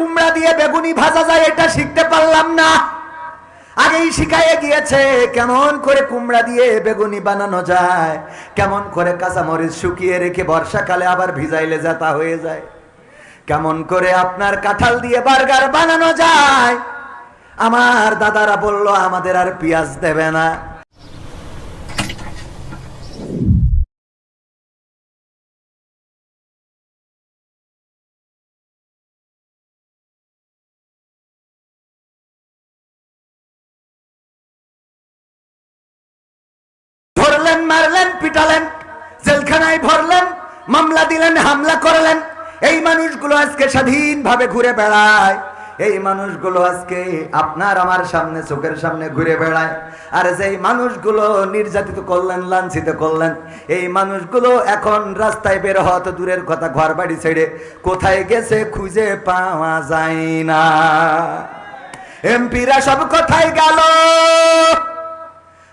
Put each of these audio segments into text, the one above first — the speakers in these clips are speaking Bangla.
কুমড়া দিয়ে বেগুনি ভাজা যায়, এটা শিখতে পারলাম না। আগেই শিখাইয়ে গিয়েছে, কেমন করে কুমড়া দিয়ে বেগুনি বানানো যায়, কেমন করে কাঁচামরিচ শুকিয়ে রেখে বর্ষাকালে আবার ভিজাইলে যাতা হয়ে যায়। কেমন করে আপনার কাঁঠাল দিয়ে বার্গার বানানো যায়। আমার দাদারা বলল, আমাদের আর পেঁয়াজ দেবে না। ধরলেন মারলেন, পিটালেন, জেলখানায় ভরলেন, মামলা দিলেন, হামলা করলেন। এই মানুষগুলো আজকে স্বাধীনভাবে ঘুরে বেড়ায়। এই মানুষগুলো আজকে আপনার আমার সামনে, চোখের সামনে ঘুরে বেড়ায়। আর যেই মানুষগুলো নির্যাতিত করলেন, লাঞ্ছিত করলেন, এই মানুষগুলো এখন রাস্তায় বের হওয়া তো দূরের কথা ঘর বাড়ি ছেড়ে কোথায় গেছে খুঁজে পাওয়া যায় না। এমপিরা সব কোথায় গেল।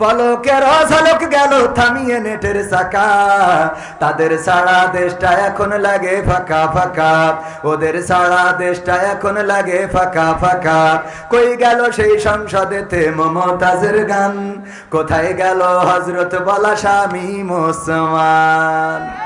পলকের ঝলক গেল থামিয়ে নেটের চাকা। তাদের সারা দেশটা এখন লাগে ফাঁকা ফাঁকা। ওদের সারা দেশটা এখন লাগে ফাঁকা ফাঁকা। কই গেল সেই সংসদেতে মমতাজের গান? কোথায় গেল হজরত বলা স্বামী মুসলমান?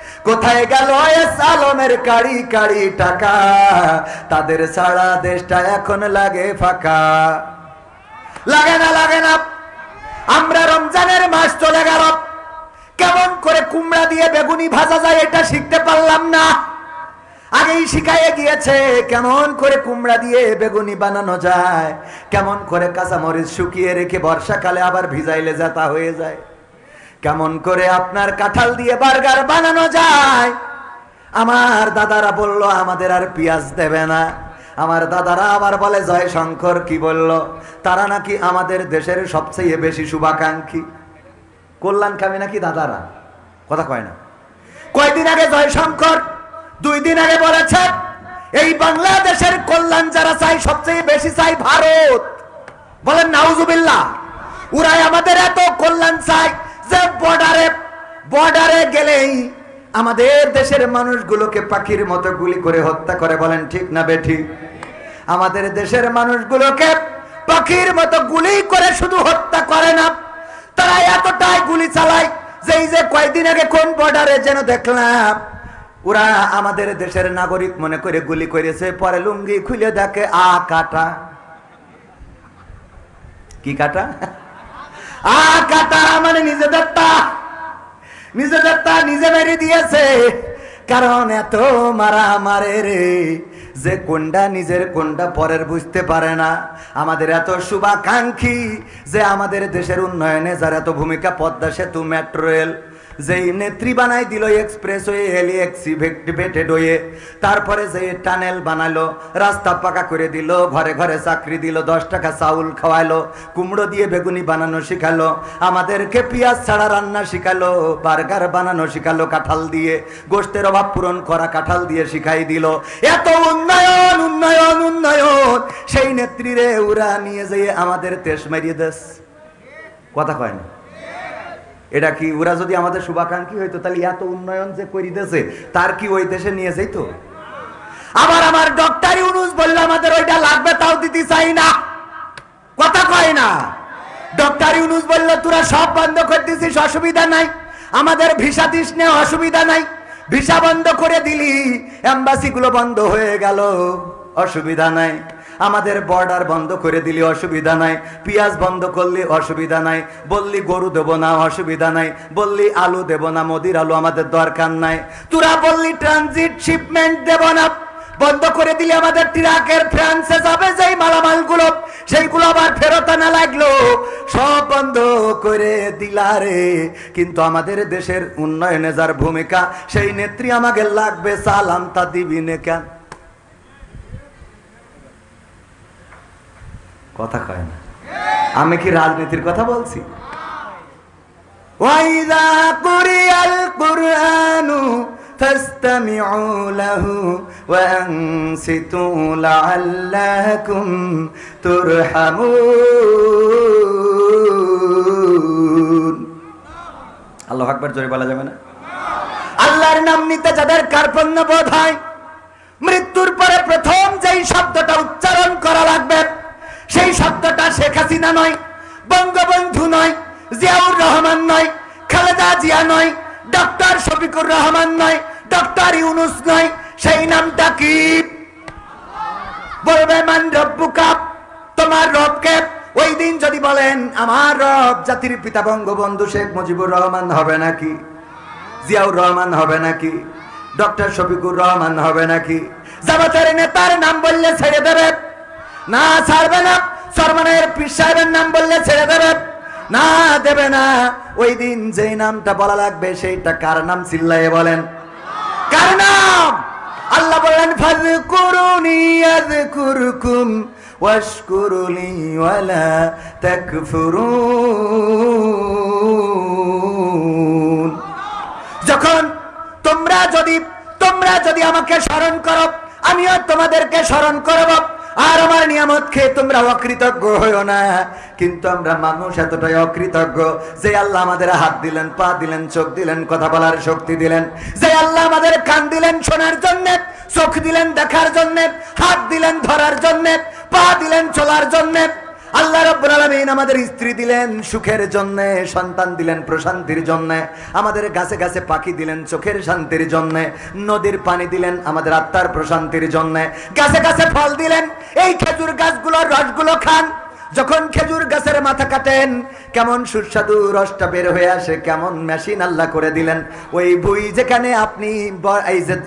কোথায় গেল এ সালমের কাড়ি কাড়ি টাকা? তাদের সারা দেশটা এখন লাগে ফাঁকা। লাগে না লাগে না। আমরা রমজানের মাস চলে গেল। কেমন করে কুমড়া দিয়ে বেগুনি ভাজা যায় এটা শিখতে পারলাম না। আগেই শিখাইয়ে গিয়েছে কেমন করে কুমড়া দিয়ে বেগুনি বানানো যায়। কেমন করে কাঁচামরিচ শুকিয়ে রেখে বর্ষাকালে আবার ভিজাইলে যাতা হয়ে যায়। কেমন করে আপনার কাঁঠাল দিয়ে বার্গার বানানো যায়? আমার দাদারা বলল, আমাদের আর পেঁয়াজ দেবে না। আমার দাদারা আবার বলে জয় শঙ্কর কি বলল? তারা নাকি আমাদের দেশের সবচেয়ে বেশি শুভাকাঙ্ক্ষী। কল্যাণকামী নাকি দাদারা? কথা কয় না। কয়দিন আগে জয়শঙ্কর, দুই দিন আগে বলেছে এই বাংলাদেশের কল্যাণ যারা চাই সবচেয়ে বেশি চাই ভারত। বলেন, নাউজুবিল্লাহ, ওরাই আমাদের এত কল্যাণ চাই যে বর্ডারে বর্ডারে গেলেই আমাদের দেশের মানুষগুলোকে পাখির মতো গুলি করে হত্যা করে বলেন ঠিক না বেঠি? আমাদের দেশের মানুষগুলোকে পাখির মতো গুলি করে শুধু হত্যা করে না, তারা এতটাই গুলি চালায় যে এই যে কয়েকদিন আগে কোন বর্ডারে যেন দেখলাম, ওরা আমাদের দেশের নাগরিক মনে করে গুলি করেছে, পরে লুঙ্গি খুলে দেখে, আ কাটা। কি কাটা? আ কাটা মানে নিজেদের তা। নিজেদের তা নিজে মেরে দিয়েছে। কারণ এত রে, যে কোনটা নিজের, কোনটা পরের বুঝতে পারে না। আমাদের এত শুভাকাঙ্ক্ষী যে আমাদের দেশের উন্নয়নে যার এত ভূমিকা পদ্মা সেতু, মেট্রো রেল। যেই নেত্রী বানাই দিল এক্সপ্রেস হয়ে হেলি এক্সিভেটেড হয়ে। তারপরে যে টানেল বানালো, রাস্তা পাকা করে দিল, ঘরে ঘরে চাকরি দিল, দশ টাকা চাউল খাওয়াইলো কুমড়ো দিয়ে বেগুনি বানানো শিখালো, আমাদেরকে পেঁয়াজ ছাড়া রান্না শিখালো, বার্গার বানানো শিখালো কাঁঠাল দিয়ে, গোষ্ঠের অভাব পূরণ করা কাঁঠাল দিয়ে শিখাই দিল। এত উন্নয়ন উন্নয়ন উন্নয়ন! সেই নেত্রী রে ওরা নিয়ে যেয়ে আমাদের তেস মারিয়ে দেশ কথা কয় না। এটা কি, ওরা যদি আমাদের শুভাকাঙ্ক্ষী হইতো, তাহলে এত উন্নয়ন যে করিতেছে, তার কি ওই দেশে নিয়ে যেত আবার আমার ডক্টর ইউনুস বলল, আমাদের ওইটা লাগবে, তাও দিতে চাই না। কথা কয় না। ডক্টর ইউনুস বলল, তোরা সব বন্ধ করে অসুবিধা নাই। আমাদের ভিসা দিস নে, অসুবিধা নাই। ভিসা বন্ধ করে দিলি এম্বাসি গুলো বন্ধ হয়ে গেল, অসুবিধা নাই। আমাদের বর্ডার বন্ধ করে দিলি অসুবিধা নাই, পেঁয়াজ বন্ধ করলি অসুবিধা নাই, বললি গরু দেব না, অসুবিধা নাই, বললি আলু দেব না, মোদির আলু আমাদের দরকার নাই। তোরা বললি ট্রানজিট শিপমেন্ট দেব না, বন্ধ করে দিলে আমাদের ট্রাকের ফ্রান্সে যাবে যেই মালামালগুলো, সেইগুলো আবার ফেরত আনা লাগল। সব বন্ধ করে দিলারে কিন্তু আমাদের দেশের উন্নয়নে যার ভূমিকা, সেই নেত্রী আমাকে লাগবে সালাম, তা দিবি নে কেন? কথা কয় না আমি কি রাজনীতির কথা বলছি ওয়াইদা কুরিয়াল কুরআনু فاستمعوا له وأنصتوا لعلكم ترحمون আল্লাহ আকবার জোরে বলা যাবে না আল্লাহর নাম নিতে যাদের কার্পণ্য বোধ হয় মৃত্যুর পরে প্রথম যেই শব্দটা উচ্চারণ করা লাগবে সেই শব্দটা শেখ হাসিনা নয়, বঙ্গবন্ধু নয়, জিয়াউর রহমান নয়, খালেদা জিয়া নয়, ডক্টর শফিকুর রহমান নয়, ডক্টর ইউনুস নয়, সেই নামটা কি? বলবে, মান রব্বুকা তোমার রবকে ওই দিন যদি বলেন, আমার রব জাতির পিতা বঙ্গবন্ধু শেখ মুজিবুর রহমান হবে নাকি? জিয়াউর রহমান হবে নাকি? ডক্টর শফিকুর রহমান হবে নাকি? জামাতের নেতার নাম বললে ছেড়ে দেবে। না ছাড়বে না। সরমানের পীর সাহেবের নাম বললে ছেড়ে দেবে। না দেবে না। ওই দিন যেই নামটা বলা লাগবে সেইটা কার নাম চিল্লায়ে বলেন? কার নাম? আল্লাহ বললেন ফাযকুরুনি আযকুরকুম ওয়াশকুরুলি ওয়ালা তাকফুরুন। যখন তোমরা যদি তোমরা যদি আমাকে স্মরণ করো, আমিও তোমাদেরকে স্মরণ করব। আর আমার নিয়ামত খেয়ে তোমরা অকৃতজ্ঞ হইও না। কিন্তু আমরা মানুষ এতটাই অকৃতজ্ঞ যে আল্লাহ আমাদের হাত দিলেন, পা দিলেন, চোখ দিলেন, কথা বলার শক্তি দিলেন। যে আল্লাহ আমাদের কান দিলেন শোনার জন্য, চোখ দিলেন দেখার জন্য, হাত দিলেন ধরার জন্য, পা দিলেন চলার জন্য আল্লাহ রাব্বুল আলামিন আমাদের স্ত্রী দিলেন সুখের জন্য, সন্তান দিলেন প্রশান্তির জন্য, আমাদের গাছে গাছে পাখি দিলেন চোখের শান্তির জন্য, নদীর পানি দিলেন আমাদের আত্মার প্রশান্তির জন্য, গাছে গাছে ফল দিলেন, এই খেজুর গাছগুলোর রসগুলো খান। যখন খেজুর গাছের মাথা কাটেন, কেমন সুস্বাদু রসটা বের হয়ে আসে, কেমন মেশিন আল্লাহ করে দিলেন। ওই বই যেখানে আপনি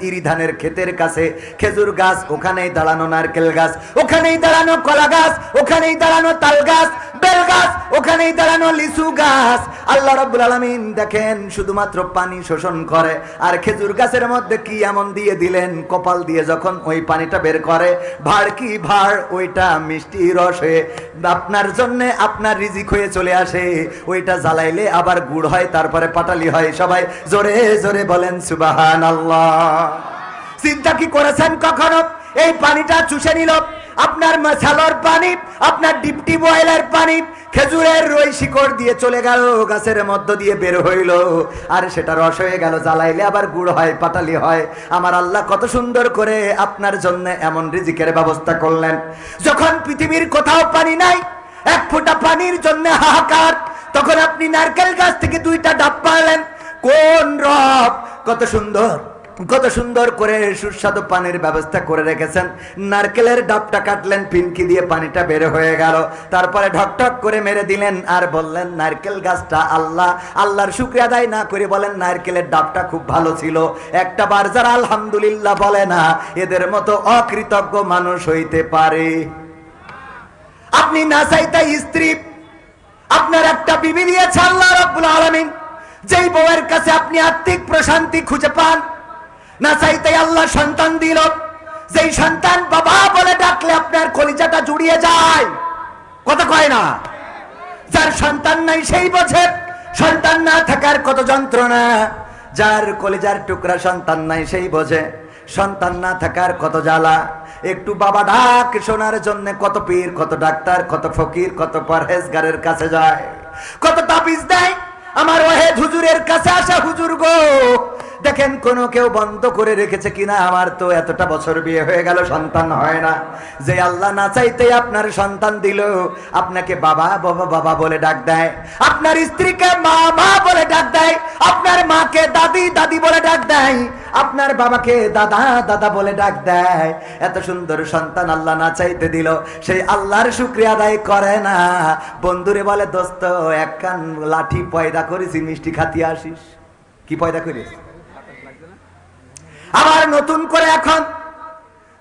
ইরি ধানের ক্ষেতের কাছে খেজুর গাছ, ওখানেই দাঁড়ানো নারকেল গাছ, ওখানেই দাঁড়ানো কলা গাছ, ওখানেই দাঁড়ানো তাল গাছ বেল গাছ, ওখানেই দাঁড়ানো লিচু গাছ। আল্লাহ রাব্বুল আলামিন দেখেন, শুধুমাত্র পানি শোষণ করে। আর খেজুর গাছের মধ্যে কি এমন দিয়ে দিলেন? কপাল দিয়ে যখন ওই পানিটা বের করে, ভাড় কি ভাড়? ওইটা মিষ্টি রস। হয়ে আপনার জন্য আপনার রিজিক হয়ে চলে আসে। ওইটা জ্বালাইলে আবার গুড় হয়, তারপরে পাটালি হয়। সবাই জোরে জোরে বলেন সুবাহান আল্লাহ চিন্তা কি করেছেন কখনো? এই পানিটা চুষে নিল। আপনার মশালোর পানি, আপনার ডিপটি বয়েলের পানি, খেজুরের রই শিকড় দিয়ে চলে গেল, গাছের মধ্য দিয়ে বের হইল। আর সেটা রস হয়ে গেল, জ্বালাইলে আবার গুড় হয়, পাটালি হয়। আমার আল্লাহ কত সুন্দর করে আপনার জন্য এমন রিজিকের ব্যবস্থা করলেন। যখন পৃথিবীর কোথাও পানি নাই, এক ফোঁটা পানির জন্য হাহাকার, তখন আপনি নারকেল গাছ থেকে দুইটা ডাব পারলেন কোন রব, কত সুন্দর! কত সুন্দর করে সুস্বাদু পানির ব্যবস্থা করে রেখেছেন। নারকেলের ডাবটা কাটলেন, পিনকি দিয়ে পানিটা বের হয়ে গেল। তারপরে ঢকঢক করে মেরে দিলেন আর বললেন, নারকেল গাছটা আল্লাহ, আল্লাহর শুক্রিয়া আদায় না করে বলেন, নারকেলের ডাবটা খুব ভালো ছিল। একটা বার যারা আলহামদুলিল্লাহ বলে না, এদের মতো অকৃতজ্ঞ মানুষ হইতে পারে। আপনি না চাইতে স্ত্রী, আপনার একটা বিবি দিয়েছে আল্লাহ রাব্বুল আলামিন। যেই বউয়ের কাছে আপনি আত্মিক প্রশান্তি খুঁজে পান না চাইতে আল্লাহ সন্তান দিল। যেই সন্তান বাবা বলে ডাকলে আপনার কলিজাটা জুড়িয়ে যায়। কথা কয় না? যার সন্তান নাই সেই বোঝে। সন্তান না থাকার কত যন্ত্রণা। যার কলিজার টুকরা সন্তান নাই সেই বোঝে। সন্তান না থাকার কত জ্বালা। একটু বাবা ডাক শোনার জন্য কত পীর, কত ডাক্তার, কত ফকির, কত পরহেজগারের কাছে যায়। কত তাবিজ দেয়। আমার ওহেদ হুজুরের কাছে আসা হুজুর গো। দেখেন কোন কেউ বন্ধ করে রেখেছে কিনা, আমার তো এতটা বছর বিয়ে হয়ে গেল, সন্তান হয় না। যে আল্লাহ না চাইতে আপনার সন্তান দিল, আপনাকে বাবা বাবা বাবা বলে ডাক দেয়। আপনার স্ত্রীকে মা মা বলে ডাক দেয়। আপনার মাকে দাদি দাদি বলে ডাক দেয়। আপনার বাবাকে দাদা দাদা বলে ডাক দেয়। এত সুন্দর সন্তান আল্লাহ না চাইতে দিল, সেই আল্লাহর শুক্রিয়া আদায় করে না। বন্ধুরে বলে, দোস্ত, এক কান লাঠি পয়দা করেছি, মিষ্টি খাতি আসিস। কি পয়দা করিস? আবার নতুন করে এখন।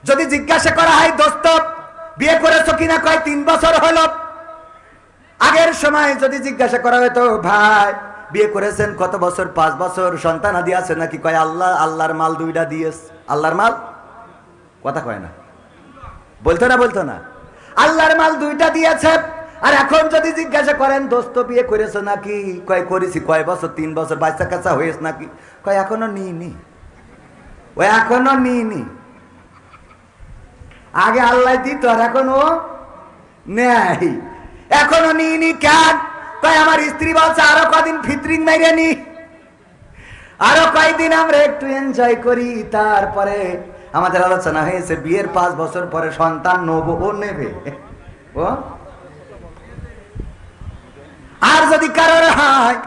যদি জিজ্ঞাসা করা হয়, দোস্ত, বিয়ে করেছ কিনা? কয়, তিন বছর হলো। আগের সময় যদি জিজ্ঞাসা করা হতো ভাই, বিয়ে করেছেন কত বছর? পাঁচ বছর? সন্তান আদি আছে নাকি? কয়, আল্লাহ, আল্লাহর মাল দুইটা দিয়েস আল্লাহর মাল? কথা কয় না। বলতো না বলতো না। আল্লাহর মাল দুইটা দিয়েছে। আর এখন যদি জিজ্ঞাসা করেন, দোস্ত, বিয়ে করেছ নাকি? কয়, করেছি। কয়, বছর, তিন বছর? বাচ্চা কাচ্চা হয়েছ নাকি? কয়, এখনও নি নি ও এখনও নি নি আগে আল্লাহ দিত, আর এখনও নেই। এখনও নিইনি কেন? তাই আমার স্ত্রী বলছে, আরও কদিন ফিতরিং মেরে নি। আরও কয়েকদিন আমরা একটু এনজয় করি, তারপরে আমাদের আলোচনা হয়েছে, বিয়ের পাঁচ বছর পরে সন্তান নেব, ও নেবে। ও? আর যদি কারোর হয়,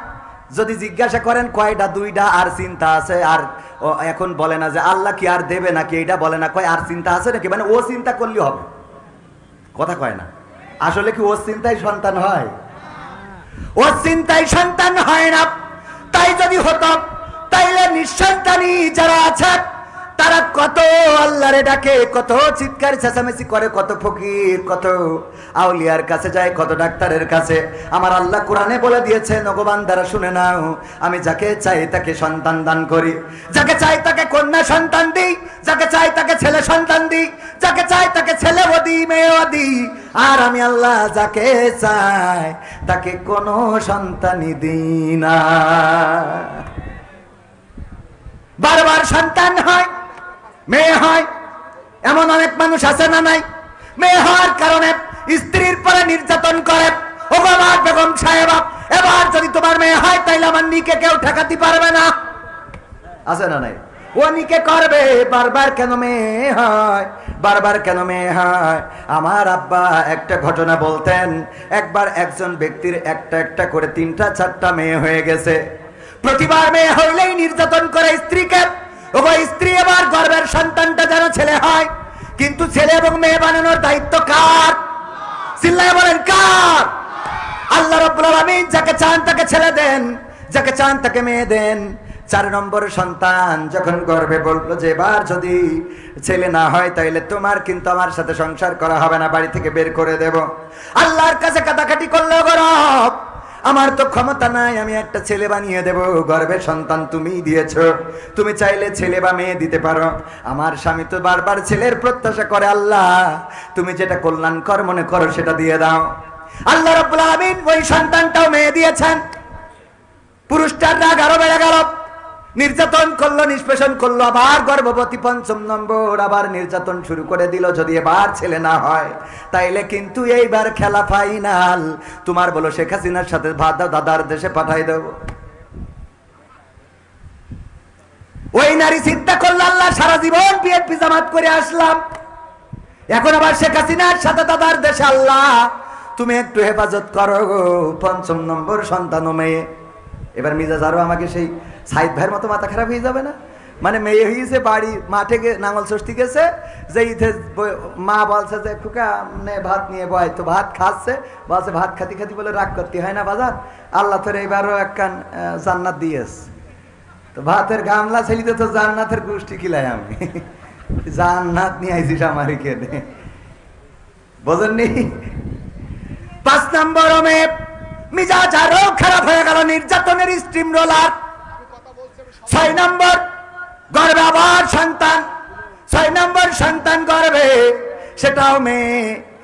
যদি জিজ্ঞাসা করেন কয়টা, দুইটা, আর চিন্তা আছে, আর ও এখন বলে না যে আল্লাহ কি আর দেবে নাকি? এটা বলে না। কয়, আর চিন্তা আছে নাকি? মানে ও চিন্তা করলে হবে। কথা কয় না। আসলে কি ওর চিন্তায় সন্তান হয়? ওর চিন্তায় সন্তান হয় না। তাই যদি হতো, তাইলে নিঃসন্তানই যারা আছে তারা কত আল্লাহরে ডাকে, কত চিৎকার চেঁচামেচি করে, কত ফকির, কত আউলিয়ার কাছে যায়, কত ডাক্তারের কাছে। আমার আল্লাহ কোরআনে বলে দিয়েছে নগবান দ্বারা শুনে নাও, আমি যাকে চাই তাকে সন্তান দান করি। যাকে চাই তাকে কন্যা সন্তান দিই, যাকে চাই তাকে ছেলে সন্তান দিই, যাকে চাই তাকে ছেলে দিই মেয়েও দিই আর আমি আল্লাহ যাকে চাই তাকে কোনো সন্তানই দিই না। বারবার সন্তান হয় মেয়ে হয়, এমন অনেক মানুষ আছে না নাই? মেয়ে হওয়ার কারণে স্ত্রীর পরে নির্যাতন করে। ও আমার বেগম সাহেবা, এবার যদি তোমার মেয়ে হয়, তাইলে আমার নিকে কেউ ঠেকাতে পারবে না। আছে না নাই? ও নিকে করবে, বারবার কেন মেয়ে হয়? বারবার কেন মেয়ে হয়? আমার আব্বা একটা ঘটনা বলতেন, একবার একজন ব্যক্তির একটা একটা করে তিনটা চারটা মেয়ে হয়ে গেছে। প্রতিবার মেয়ে হইলেই নির্যাতন করে স্ত্রীকে। স্ত্রী এবার গর্বের সন্তানটা যেন ছেলে হয়, কিন্তু ছেলে এবং মেয়ে বানানোর দায়িত্ব কার? বলেন কার? আল্লাহ রব্বুল যাকে চান তাকে ছেলে দেন, যাকে চান তাকে মেয়ে দেন। চার নম্বর সন্তান যখন গর্বে বলল যে, এবার যদি ছেলে না হয় তাইলে তোমার কিন্তু আমার সাথে সংসার করা হবে না, বাড়ি থেকে বের করে দেব। আল্লাহর কাছে কাটাকাটি করল গরব আমার তো ক্ষমতা নাই, আমি একটা ছেলে বানিয়ে দেব। গর্বের সন্তান তুমি দিয়েছ। তুমি চাইলে ছেলে বা মেয়ে দিতে পারো। আমার স্বামী তো বারবার ছেলের প্রত্যাশা করে, আল্লাহ, তুমি যেটা কল্যাণকর মনে করো, সেটা দিয়ে দাও। আল্লাহ রব্বুল ওই সন্তানটাও মেয়ে দিয়েছেন। পুরুষটার রাগ আরও বেড়ে গেল। নির্যাতন করল, নিষ্পেষণ করল, আবার গর্ভবতী পঞ্চম নম্বর আবার নির্যাতন শুরু করে দিল, যদি এবার ছেলে না হয়, তাইলে কিন্তু এইবার খেলা ফাইনাল তোমার বলো, শেখ হাসিনার সাথে দাদার দেশে পাঠাই দেব। ওই নারী চিন্তা করল, আল্লাহ, সারা জীবন বিএনপি জামাত করে আসলাম। এখন আবার শেখ হাসিনার সাথে দাদার দেশে আল্লাহ, তুমি একটু হেফাজত করো পঞ্চম নম্বর সন্তান মেয়ে। এবার মিজাজ আরও আমাকে সেই সাইদ ভাইয়ের মতো মাথা খারাপ হয়ে যাবে না? মানে মেয়ে হয়েছে বাড়ি মাঠে নাঙল ষষ্ঠী গেছে, যে ইথে মা বলছে যে খুকা নে ভাত নিয়ে বয়, তো ভাত খাচ্ছে। বলছে, ভাত খাতি খাতি বলে রাগ করতে হয় না বাজার। আল্লাহ তোর এইবারও একখান জান্নাত দিয়েস। তো ভাতের গামলা ছেলিতে তো জান্নাতের গোষ্ঠী কিলাই আমি। জান্নাত নিয়ে আইছিস আমার এখানে। বোঝেননি? পাঁচ নম্বর মেয়ে মিজাজ আরও খারাপ হয়ে গেল, নির্যাতনের স্টিম রোলার ছয় নম্বর গর্বে আবার সন্তান। ছয় নম্বর সন্তান গর্বে, সেটাও মেয়ে।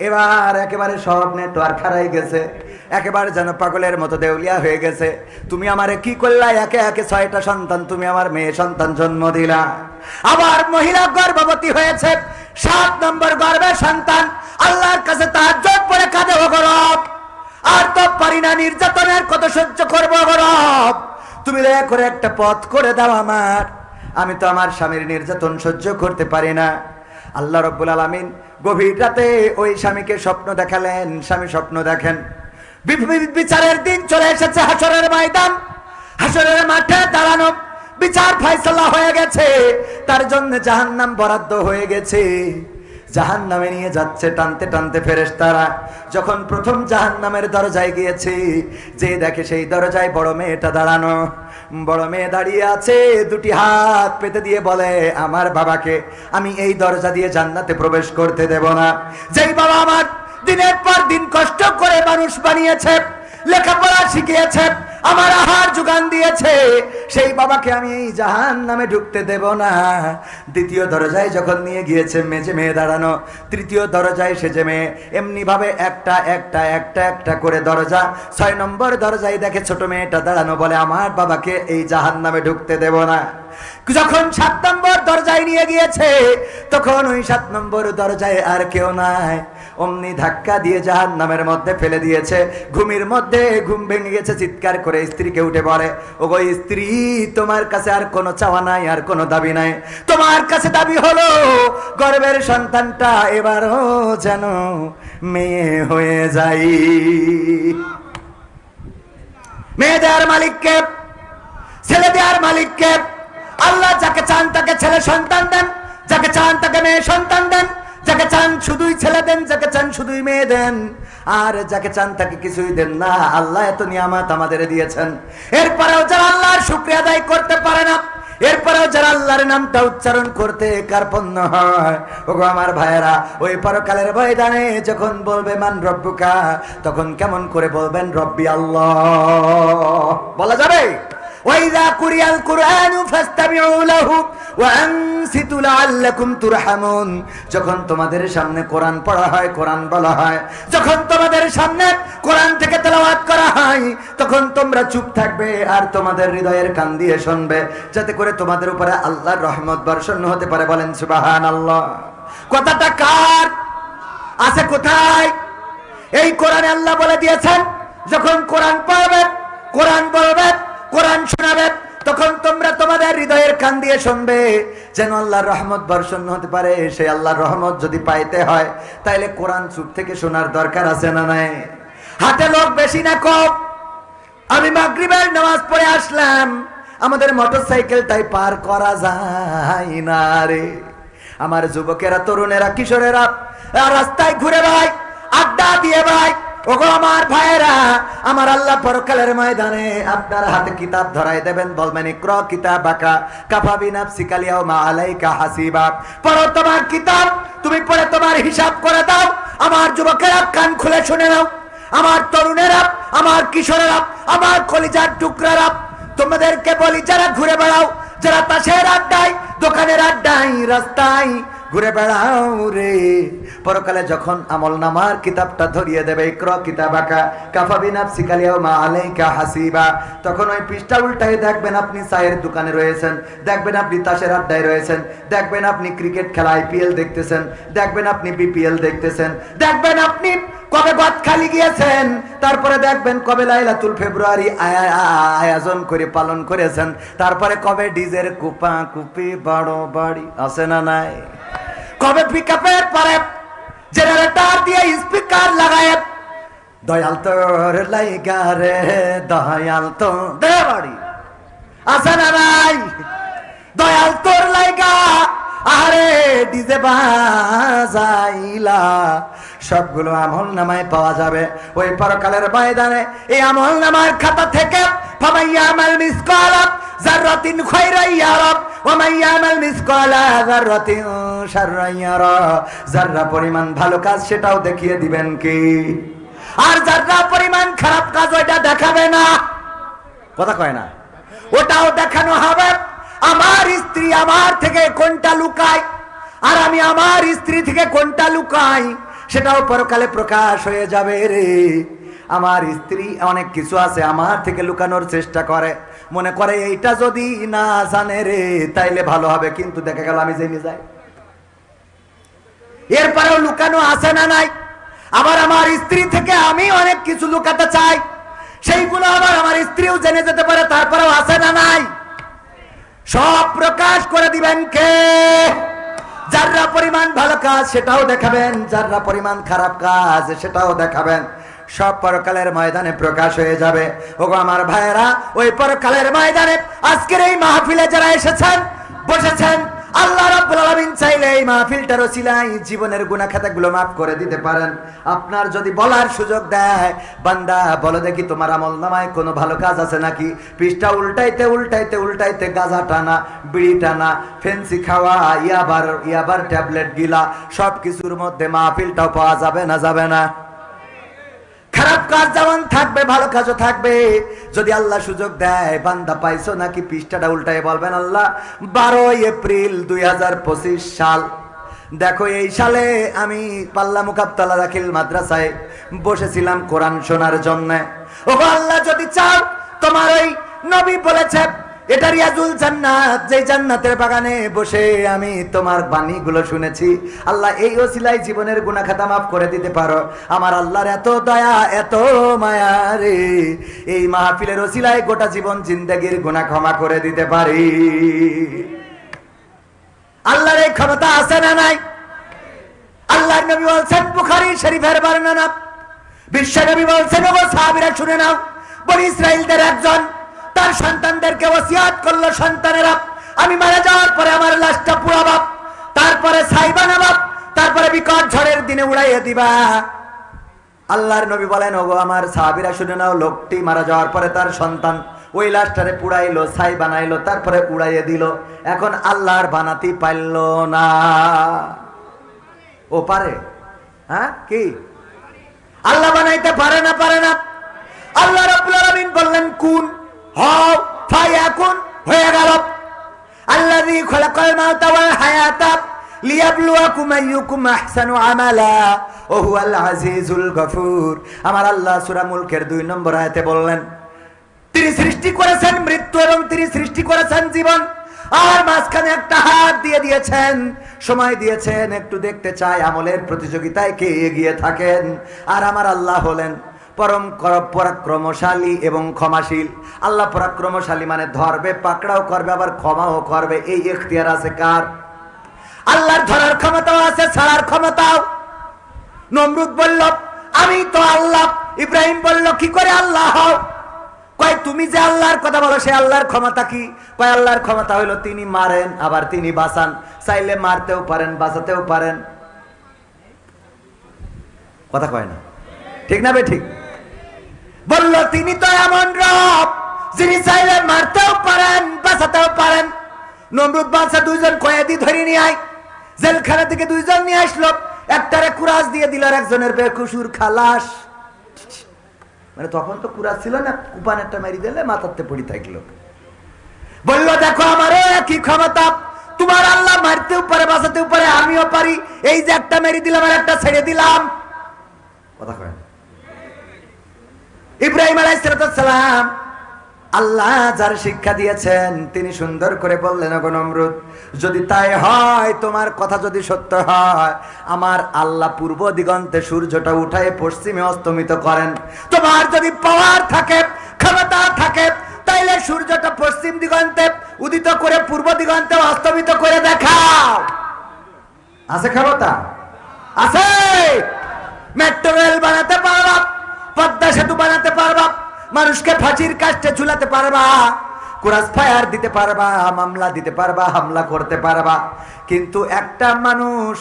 এবার একেবারে সব নেটওয়ার্ক হারাই গেছে। একেবারে যেন পাগলের মতো দেউলিয়া হয়ে গেছে। তুমি আমারে কি করলা? একে একে ছয়টা সন্তান, তুমি আমার মেয়ে সন্তান জন্ম দিলা। আবার মহিলা গর্ভবতী হয়েছে, সাত নম্বর গর্ভের সন্তান। আল্লাহর কাছে তার জোট পরে কাঁদে গরব আর তো পারি না, নির্যাতনের কত সহ্য করব গরব তুমি দয়া করে একটা পথ করে দাও আমার। আমি তো আমার স্বামীর নির্যাতন সহ্য করতে পারি না। আল্লাহ রব্বুল আলমিন গভীর রাতে ওই স্বামীকে স্বপ্ন দেখালেন, স্বামী স্বপ্ন দেখেন। বিচারের দিন চলে এসেছে হাসরের ময়দান। হাসরের মাঠে দাঁড়ানো বিচার ফাইসলা হয়ে গেছে। তার জন্য জাহান্নাম বরাদ্দ হয়ে গেছে। জাহান নামে নিয়ে যাচ্ছে টানতে টানতে ফেরেস তারা যখন প্রথম জাহান নামের দরজায় গিয়েছে, যে দেখে সেই দরজায় বড় মেয়েটা দাঁড়ানো। বড় মেয়ে দাঁড়িয়ে আছে, দুটি হাত পেতে দিয়ে বলে, আমার বাবাকে আমি এই দরজা দিয়ে জান্নাতে প্রবেশ করতে দেব না। যেই বাবা আমার দিনের পর দিন কষ্ট করে মানুষ বানিয়েছে, লেখাপড়া শিখিয়েছে আমার আহার যোগান দিয়েছে। সেই বাবাকে আমি এই জাহান নামে ঢুকতে দেব না। দ্বিতীয় দরজায় যখন নিয়ে গিয়েছে মেজে মেয়ে দাঁড়ানো, তৃতীয় দরজায় সেজে মেয়ে এমনি ভাবে একটা একটা একটা একটা করে দরজা। ছয় নম্বর দরজায় দেখে ছোট মেয়েটা দাঁড়ানো বলে, আমার বাবাকে এই জাহান নামে ঢুকতে দেব না। যখন সাত নম্বর দরজায় নিয়ে গিয়েছে, তখন ওই সাত নম্বর দরজায় আর কেউ নাই। অমনি ধাক্কা দিয়ে জাহান নামের মধ্যে ফেলে দিয়েছে। ঘুমির মধ্যে ঘুম ভেঙে গেছে, চিৎকার করে স্ত্রীকে উঠে পড়ে। ও গো স্ত্রী, তোমার কাছে আর কোনো চাওয়া নাই, আর কোনো দাবি নাই। তোমার কাছে দাবি হলো, গর্বের সন্তানটা এবারও যেন মেয়ে হয়ে যাই মেয়ে দেওয়ার মালিককে, ছেলে দেওয়ার মালিককে, আল্লাহ যাকে চান তাকে ছেলে সন্তান দেন, যাকে চান তাকে মেয়ে সন্তান দেন। শুধুই ছেলে দেন, যাকে চান শুধুই মেয়ে দেন। আর যাকে চান তাকে কিছুই দেন না। আল্লাহ এত নিয়ামত আমাদের দিয়েছেন। এরপরেও যারা আল্লাহর শুক্রিয়া আদায় করতে পারে না, এরপরেও যারা আল্লাহর নামটা উচ্চারণ করতে কার্পণ্য হয়, ওগো আমার ভাইয়েরা, ওই পরকালের ময়দানে যখন বলবে, মান রব্বুকা? তখন কেমন করে বলবেন, রব্বি আল্লাহ। বলা যাবে? وإذا কুরিয়াল القرآن فاستمعوا له وأنصتوا لعلكم ترحمون যখন তোমাদের সামনে কোরআন পড়া হয়, কোরআন বলা হয়, যখন তোমাদের সামনে কোরআন থেকে তেলাওয়াত করা হয়, তখন তোমরা চুপ থাকবে আর তোমাদের হৃদয়ের কান দিয়ে শুনবে, যাতে করে তোমাদের উপরে আল্লাহর রহমত বর্ষণ হতে পারে। বলেন, সুবহানাল্লাহ। কথাটা কার? আছে কোথায়? এই কোরআনে আল্লাহ বলে দিয়েছেন, যখন কোরআন পড়বেন, কোরআন বলবেন কোরআন শোনাবে, তখন তোমরা তোমাদের হৃদয়ের কান দিয়ে শুনবে যেন আল্লাহর রহমত বর্ষণ হতে পারে। সেই আল্লাহর রহমত যদি পাইতে হয়, তাইলে কোরআন চুপ থেকে শোনার দরকার আছে না নাই? হাতে লোক বেশি না কম। আমি মাগরিবের নামাজ পড়ে আসলাম, আমাদের মোটর সাইকেলটাই পার করা যায় না রে। আমার যুবকেরা, তরুণেরা, কিশোরেরা, রাস্তায় ঘুরে ভাই আড্ডা দিয়ে ভাই ওগো আমার ভাইয়েরা, আমার আল্লাহ পরকালের ময়দানে আপনার হাতে কিতাব ধরাই দেবেন। বলবেন, ইকর কিতাব বাকা কাফাবি নাফসি কালিয়াও মা আলাইকা হাসিবা। পড়ো তোমার কিতাব, তুমি পড়ে তোমার হিসাব করে দাও। আমার যুবকেরা কান খুলে শুনে নাও। আমার তরুণেরা, আমার কিশোরের কিশোরেরা, আমার কলিজার টুকরারা, তোমাদেরকে বলি, যারা ঘুরে বেড়াও, যারা তাসের আড্ডায়, দোকানের আড্ডায়, রাস্তায় ঘুরে বেড়াও রে। পরকালে যখন আমল নামার কিতাবটা ধরিয়ে দেবে ক্র কিতাব আঁকা কাফাবি নাফসি কালিয়াও মা আলাইকা হাসিবা। তখন ওই পৃষ্ঠা উল্টাই দেখবেন আপনি চায়ের দোকানে রয়েছেন, দেখবেন আপনি তাসের আড্ডায় রয়েছেন, দেখবেন আপনি ক্রিকেট খেলা আইপিএল দেখতেছেন, দেখবেন আপনি বিপিএল দেখতেছেন, দেখবেন আপনি কবে বাদ খালি গিয়েছেন, তারপরে দেখবেন কবে লাইলাতুল ফেব্রুয়ারি আয়োজন করে পালন করেছেন, তারপরে কবে ডিজের কুপা কুপি বড় বাড়ি, আছে না নাই? কবে পিকআপের পরে জেনারেটর দিয়ে স্পিকার লাগায়। দয়াল তোর লাইগা রে, দয়াল তো দে বাড়ি। আছে না নাই? দয়াল তোর লাইগা। আরে ডিজে বাজাইলা। সবগুলো আমল নামায় পাওয়া যাবে। ওই পরকালের ময়দানে এই আমল নামার খাতা থেকে খায়রা ইয়ারাব ওয়া মাইয়ামাল মিসকালা, জাররাতিন শাররা ইয়ারা জাররা পরিমাণ ভালো কাজ, সেটাও দেখিয়ে দিবেন কি? আর যারা পরিমাণ খারাপ কাজ, ওইটা দেখাবে না। কথা কয় না। ওটাও দেখানো হবে। আমার স্ত্রী আমার থেকে কোনটা লুকায়? আর আমি আমার স্ত্রী থেকে কোনটা লুকাই? সেটাও পরকালে প্রকাশ হয়ে যাবে রে। আমার স্ত্রী অনেক কিছু আছে আমার থেকে লুকানোর চেষ্টা করে। মনে করে এইটা যদি না জানে রে, তাইলে ভালো হবে। কিন্তু দেখা গেল আমি জেনে যাই। এরপরেও লুকানো আছে না নাই? আবার আমার স্ত্রী থেকে আমি অনেক কিছু লুকাতে চাই। সেইগুলো আবার আমার স্ত্রীও জেনে যেতে পারে, তারপরেও আছে না নাই? সব প্রকাশ করে দিবেন কে? যাররা পরিমাণ ভালো কাজ, সেটাও দেখাবেন। যাররা পরিমাণ খারাপ কাজ, সেটাও দেখাবেন। সব পরকালের ময়দানে প্রকাশ হয়ে যাবে। ওগো আমার ভাইয়েরা, ওই পরকালের ময়দানে আজকের এই মাহফিলে যারা এসেছেন বসেছেন। আল্লাহ রাব্বুল আলামিন চাইলে এই মাহফিলটার ওসিলাই জীবনের গুনাহ খাতাগুলো মাফ করে দিতে পারেন। আপনার যদি বলার সুযোগ দেয়, বান্দা, বলো দেখি তোমার আমল নামায় কোনো ভালো কাজ আছে নাকি? পৃষ্ঠা উল্টাইতে উল্টাইতে উল্টাইতে গাঁজা টানা, বিড়ি টানা, ফেন্সি খাওয়া, ইয়াবার ইয়াবার ট্যাবলেট গিলা সব কিছুর মধ্যে মাহফিলটাও পাওয়া যাবে না যাবে না? খারাপ কাজ যেমন থাকবে, ভালো কাজও থাকবে। যদি আল্লাহ সুযোগ দেয়, বান্দা পাইছো নাকি? পৃষ্ঠাটা উল্টায় বলবেন আল্লাহ। বারোই এপ্রিল দুই হাজার পঁচিশ সাল। দেখো এই সালে আমি পাল্লা মুকাবতলা দাখিল মাদ্রাসায় বসেছিলাম কোরআন শোনার জন্য। ও আল্লাহ যদি চাও, তোমার ওই নবী বলেছে এটা রিয়াজুল জান্নাত, যে জান্নাতের বাগানে বসে আমি তোমার বাণীগুলো শুনেছি। আল্লাহ এই ওসিলাই জীবনের গুনাহ খাতা মাফ করে দিতে পারো। আমার আল্লাহর এত দয়া, এত মায়া রে। এই মাহফিলের ওসিলায় গোটা জীবন জিন্দেগির গুনাহ ক্ষমা করে দিতে পারি। আল্লাহর এই ক্ষমতা আছে না নাই? আল্লাহর নবী বলছেন, বুখারী শরীফের বর্ণনা। বিশ্ব নবী বলছেন, ওগো সাহাবীরা, শুনে নাও। বনি ইসরাইলদের একজন তার সন্তানদেরকে ওসিয়াত করল সন্তানেরা। আমি মারা যাওয়ার পরে আমার লাশটা পুড়াবাব তারপরে ছাই বানাবাব তারপরে বিকট ঝড়ের দিনে উড়াইয়ে দিবা। আল্লাহর নবী বলেন, ওগো আমার সাহাবীরা শুনে নাও, লোকটি মারা যাওয়ার পরে তার সন্তান ওই লাশটারে পুড়াইলো, ছাই বানাইলো, তারপরে উড়াইয়ে দিল। এখন আল্লাহর বানাতি পাইল না। ও পারে? হ্যাঁ? কি? আল্লাহ বানাইতে পারে না পারে না। আল্লাহ আলামিন বললেন, কুন হও ফায়াকুন হয়ে গেল। আল্লাযী খালাকাল মাউতা ওয়াল হায়াতা লিয়াবলুয়াকুম আইয়ুকুম ও হুয়াল আজিজুল আমার আল্লাহ সূরা মুলকের 2 নম্বর আয়াতে বললেন, তিনি সৃষ্টি করেছেন মৃত্যু এবং তিনি সৃষ্টি করেছেন জীবন। আর মাঝখানে একটা হাত দিয়ে দিয়েছেন, সময় দিয়েছেন, একটু দেখতে চাই আমলের প্রতিযোগিতায় কে এগিয়ে থাকেন। আর আমার আল্লাহ হলেন পরম কর- পরাক্রমশালী এবং ক্ষমাশীল। আল্লাহ পরাক্রমশালী মানে ধরবে, পাকড়াও করবে, আবার ক্ষমাও করবে। এই এখতিয়ার আছে কার? আল্লাহর ধরার ক্ষমতাও আছে, ছাড়ার ক্ষমতাও। নমরুদ বলল, আমি তো আল্লাহ। ইব্রাহিম বলল, কি করে আল্লাহ হও? কয়, তুমি যে আল্লাহর কথা বলো, সে আল্লাহর ক্ষমতা কি? কয়, আল্লাহর ক্ষমতা হলো তিনি মারেন, আবার তিনি বাঁচান। চাইলে মারতেও পারেন, বাঁচাতেও পারেন। কথা কয় না। ঠিক না বে ঠিক? বলল, তিনি তো এমন রব, যিনি চাইলে মারতেও পারেন, বাঁচাতেও পারেন। নমরুদ বাদশা দুইজন কয়েদি ধরে নিয়ে আয়, জেলখানা থেকে দুইজন নিয়ে আসলো। একটারে কুরাস দিয়ে দিল আর একজনের বেকুসুর খালাস। মানে তখন তো কুরাস ছিল না, কুপান একটা মেরি দিলে মাথাতে পড়ি থাকল। বলল, দেখো আমার কি ক্ষমতা, তোমার আল্লাহ মারতেও পারে, বাঁচাতেও পারে, আমিও পারি। এই যে একটা মেরি দিলাম আর একটা ছেড়ে দিলাম। কথা কয়। ইব্রাহিম আলাইসালাম আল্লাহ যার শিক্ষা দিয়েছেন, তিনি সুন্দর করে বললেন, ওগো নমরুদ, যদি তাই হয়, তোমার কথা যদি সত্য হয়, আমার আল্লাহ পূর্ব দিগন্তে সূর্যটা উঠায় পশ্চিমে অস্তমিত করেন। তোমার যদি পাওয়ার থাকে, ক্ষমতা থাকে, তাইলে সূর্যটা পশ্চিম দিগন্তে উদিত করে পূর্ব দিগন্তে অস্তমিত করে দেখাও। আছে ক্ষমতা? আছে! মেট্রো রেল বানাতে পারবা পদ্মা সেতু বানাতে পারবা, মানুষকে ফাঁসির কাষ্টে ঝুলাতে পারবা, কুরাস ফায়ার দিতে পারবা, মামলা দিতে পারবা, হামলা করতে পারবা। কিন্তু একটা মানুষ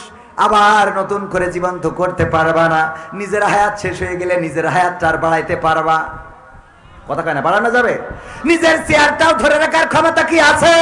আবার নতুন করে জীবন্ত করতে পারবা না, নিজের হায়াত শেষ হয়ে গেলে নিজের হায়াতটা আর বাড়াইতে পারবা। কথা কয় না, বাড়ানো যাবে? নিজের চেয়ারটাও ধরে রাখার ক্ষমতা কি আছে?